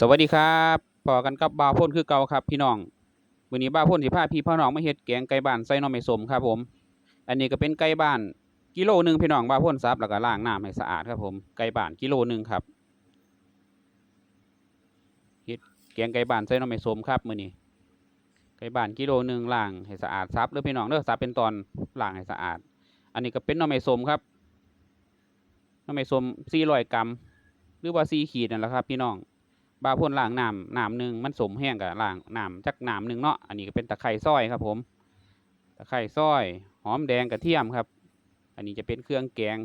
สวัสดีครับพอกันกับบ่าวพ่นคือเก่าครับพี่น้องมื้อนี้บ่าวพ่นสิพาพี่พ่อน้องมาเฮ็ดแกงไก่บ้านใส่น่อไม้ส้มครับผม อันนี้ก็เป็นไก่บ้านกิโลหนึ่งพี่น้องบ่าวพ่นซับแล้วก็ล้างน้ำให้สะอาดครับผมไก่บ้านกิโลหนึ่งครับเฮ็ดแกงไก่บ้านใส่น่อไม้ส้มครับมื้อนี้ไก่บ้านกิโลหนึ่งล้างให้สะอาดซับเด้อพี่น้องเด้อซับเป็นตอนล้างให้สะอาด อันนี้ก็เป็นน่อไม้ส้มครับน่อไม้ส้ม400กรัมหรือว่า4ขีดนั่นแหละครับ พี่น้อง บาพ่นล้างน้ำน้ำหนึ่งมันสมแห้งกับล้างน้ำจักน้ำหนึ่งเนาะอันนี้ก็เป็นตะไคร้ซอยครับ ผมตะไคร้ซอย หอมแดงกระเทียมครับ อันนี้จะเป็นเครื่องแกง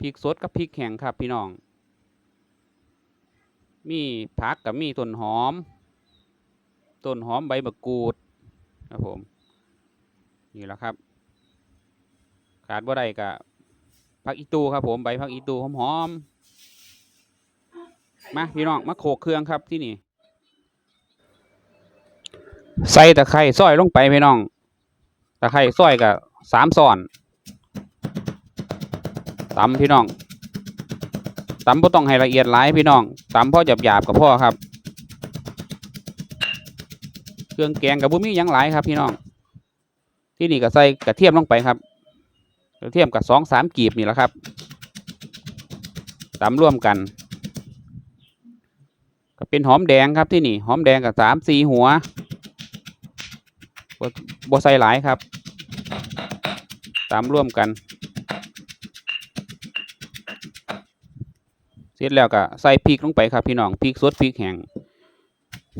พริกสดกับพริกแห้งครับพี่น้อง มีผักกับมีต้นหอมต้นหอมใบมะกรูดครับผมนี่แหละครับ ขาดบ่ได้กับผักอีตูครับผมใบผักอีตูหอมๆ มาพี่น้องมาโขกเครื่องครับที่นี่ใส่ตะไคร้ซอยลงไปพี่น้องตะไคร้ซอยกับสามซ้อนตำพี่น้องตำบ่ต้องให้ละเอียดหลายพี่น้องตำพ่อหยาบๆกับพ่อครับ เครื่องแกงกับบุมีหยังหลายครับพี่น้อง ที่นี่ก็ใส่กระเทียมลงไปครับ กระเทียมกับสองสามกีบนี่แหละครับตำร่วมกัน เป็นหอมแดงครับที่นี่หอมแดงกับสามสี่หัวบ่บใส่หลายครับ ตามร่วมกัน เสร็จแล้วก็ใส่พริกลงไปครับพี่น้องพริกสดพริกแห้ง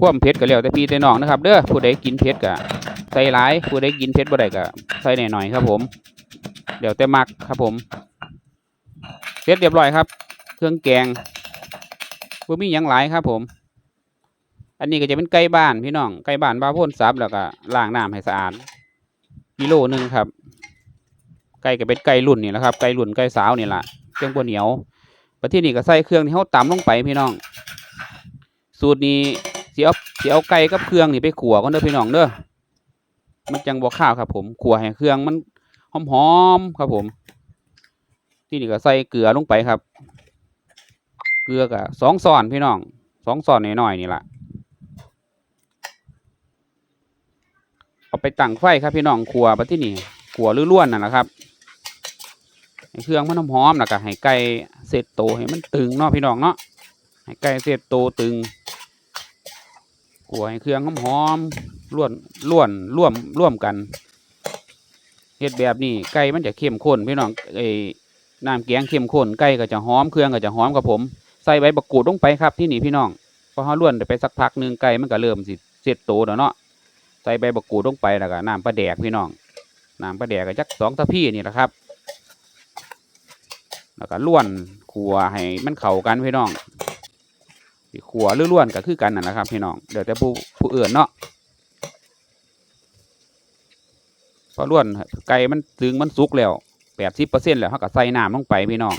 ควมเผ็ดก็แล้วแต่พี่แต่น้องนะครับเด้อผู้ใดกินเผ็ดก็ใส่หลายผู้ใดกินเผ็ดบ่ได้ก็ใส่หน่อยๆครับผมเดี๋ยวแต่มักครับผมเสร็จเรียบร้อยครับ เครื่องแกง บ่มีหยังหลายครับผม อันนี้ก็จะเป็นไก่บ้านพี่น้องไก่บ้านบาพ่นซับแล้วก็ล้างน้ำให้สะอาดกิโลหนึ่งครับ ไก่ก็เป็นไก่รุ่นนี่แหละครับไก่รุ่นไก่สาวนี่แหละเครื่องบวเหนียวประเทศนี้ก็ใส่เครื่องที่เขาตำลงไปพี่น้อง สูตรนี้เสิเอาสิเอาไก่กับเครื่องนี่ไปขัวก่อนเด้อพี่น้องเด้อมันจังบ่ข้าวครับ ผมขัวให้เครื่องมันหอมๆครับผม ที่นี่ก็ใส่เกลือลงไปครับ เกลือกับสองซ้อนพี่น้องสองซ้อนน้อยๆนี่แหละเอาไปตั้งไฟครับพี่น้องขัวไปที่นี่ขัวหรือล้วนนั่นแหละครับให้เครื่องมันหอมๆแล้วก็ให้ไก่เสร็จโตให้มันตึงเนาะพี่น้องเนาะให้ไก่เสร็จโตตึงขัวให้เครื่องหอมๆล้วนล้วนร่วมร่วมกันเฮ็ดแบบนี้ไก่มันจะเข้มข้นพี่น้องเอ้น้ำแกงเข้มข้นไก่ก็จะหอมเครื่องก็จะหอมกับผม ใส่ใบบักกูดลงไปครับที่นี่พี่น้องพอเขาล้วนไปสักพักหนึ่งไก่มันก็เริ่มสิเสร็จโตแล้วเนาะใส่ใบบักกูดลงไปแล้วก็น้ำปลาแดกพี่น้องน้ำปลาแดกก็จักสองตะพี่นี่แหละครับ แล้วก็ล้วนขัวให้มันเข้ากันพี่น้องขัวหรือล้วนก็คือกันนั่นแหละครับพี่น้องเดี๋ยวแต่ผู้ผู้อื่นเนาะพอล้วนไก่มันตึงมันสุกแล้วแปดสิบเปอร์เซ็นต์แล้วเขาก็ใส่น้ำลงไปพี่น้อง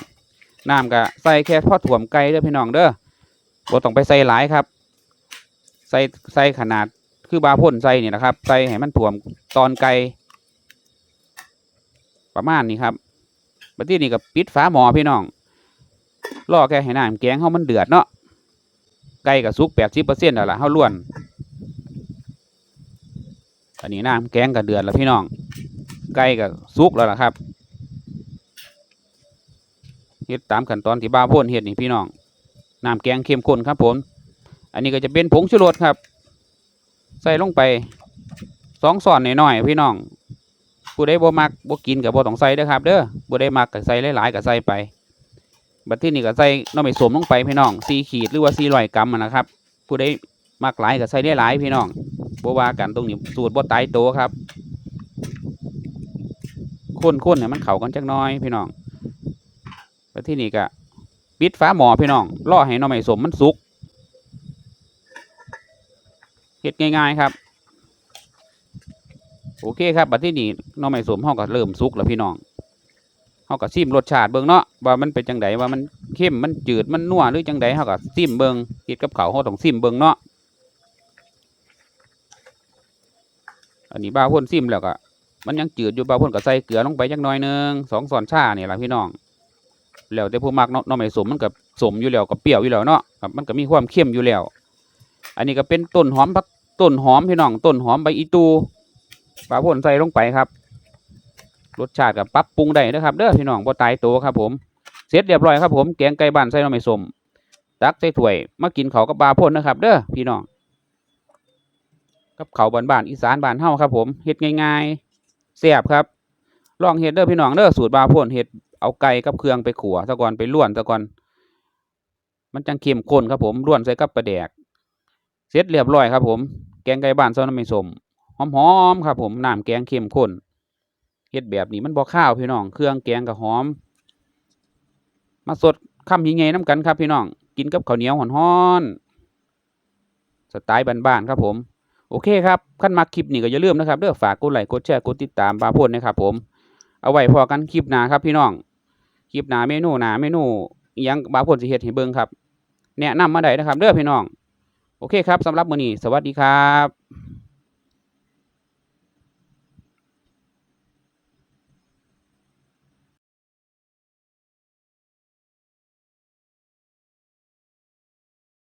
น้ำก็ใส่แค่พอถ่วมไก่เด้อพี่น้องเด้อบ่ต้องไปใส่หลายครับ ใส่ใส่ขนาดคือบาพ่นใส่นี่นะครับ ใส่ให้มันถ่วมตอนไก่ประมาณนี้ครับบัดนี้นี่ก็ปิดฝาหม้อพี่น้องรอแค่ให้น้ำแกงเฮามันเดือดเนาะไก่ก็สุกแปดสิบเปอร์เซ็นต์แล้วล่ะเฮาล้วนอันนี้น้ำแกงก็เดือดแล้วพี่น้องไก่ก็สุกแล้วล่ะครับ เฮ็ดตามขั้นตอนที่บ้าพ่นเฮ็ดนี่พี่น้องน้ำแกงเข้มข้นครับผม อันนี้ก็จะเป็นผงชูรสครับ ใส่ลงไปสองส่อนหน่อยๆพี่น้องผู้ใดบ่มักบ่กินก็บ่ต้องใส่เด้อครับ เด้อผู้ใดมักก็ใส่หลายๆก็ใส่ไป บัดที่นี่ก็ใส่น้ำไม่สมลงไปพี่น้อง4ขีดหรือว่า400กรัมนะครับผู้ใดมักหลายก็ใส่ได้หลายพี่น้องบ่ว่ากันตรงนี้สูตรบ่ตายตัวครับ ข้นๆให้มันเข้ากันจักน่อยพี่น้อง แล้วที่นี่ก็ปิดฟ้าหม้อพี่น้องรอให้หน่อไม้สมมันสุกเฮ็ดง่ายๆครับ โอเคครับบัดที่นี่น่อไม้สมเฮาก็เริ่มสุกแล้วพี่น้องเฮาก็ซิมรสชาติเบิ่งเนาะว่ามันเป็นจังไดว่ามันเข้มมันจืดมันนัวหรือจังไดเฮาก็ซิมเบิ่งเฮ็ดกับข้าวเฮาต้องซิมเบิ่งเนาะอันนี้บ้าพ่นซิมแล้วก็มันยังจืดอยู่บ้าพ่นก็ใส่เกลือลงไปจักหน่อยหนึงสองช้อนชาเนี่ยล่ะพี่น้อง แล้วแต่ผู้มักเนาะน่อไม้สมมันก็สมอยู่แล้วก็เปรี้ยวอยู่แล้วเนาะครับมันก็มีความเค็มอยู่แล้ว อันนี้ก็เป็นต้นหอมผักต้นหอมพี่น้องต้นหอมใบอีตูปลาพ่นใส่ลงไปครับ รสชาติกับปรับปรุงได้นะครับเด้อพี่น้องบ่ตายตัวครับ ผมเสร็จเรียบร้อยครับผมแกงไก่บ้านใส่น่อไม้สมตักใส่ถ้วยมากินเขากับปลาพ่นนะครับ เด้อพี่น้องกับเขาวบ้านอีสานบ้านเฮาครับ ผมเฮ็ดง่ายๆแซ่บครับลองเฮ็ดเด้อพี่น้องเด้อสูตรปลาพ่นเฮ็ด เอาไก่กับเครื่องไปขัวซะก่อนไปล้วนซะก่อน มันจังเข้มข้นครับผมล้วนใส่กับปลาแดก เสร็จเรียบร้อยครับผม แกงไก่บ้านซอสน้ำมันสมหอมๆครับผมน้ำแกงเข้มข้นเฮ็ดแบบนี้มันบ่ข้าวพี่น้อง เครื่องแกงก็หอม มาสดคำยังไงน้ำกันครับพี่น้อง กินกับข้าวเหนียวฮ้อนๆสไตล์บ้านๆครับผมโอเคครับขั้นมาคลิปนี้ก็อย่าลืมนะครับเด้อฝากกดไลค์กดแชร์กดติดตามบาโพดนะครับผม เอาไว้พอกันคลิปหน้าครับพี่น้อง คลิปหน้าเมนูหน้าเมนูยังบาโพดสิเฮ็ดให้เบิ่งครับ แนะนำมาได้นะครับเด้อพี่น้อง โอเคครับสำหรับมื้อนี้สวัสดีครับ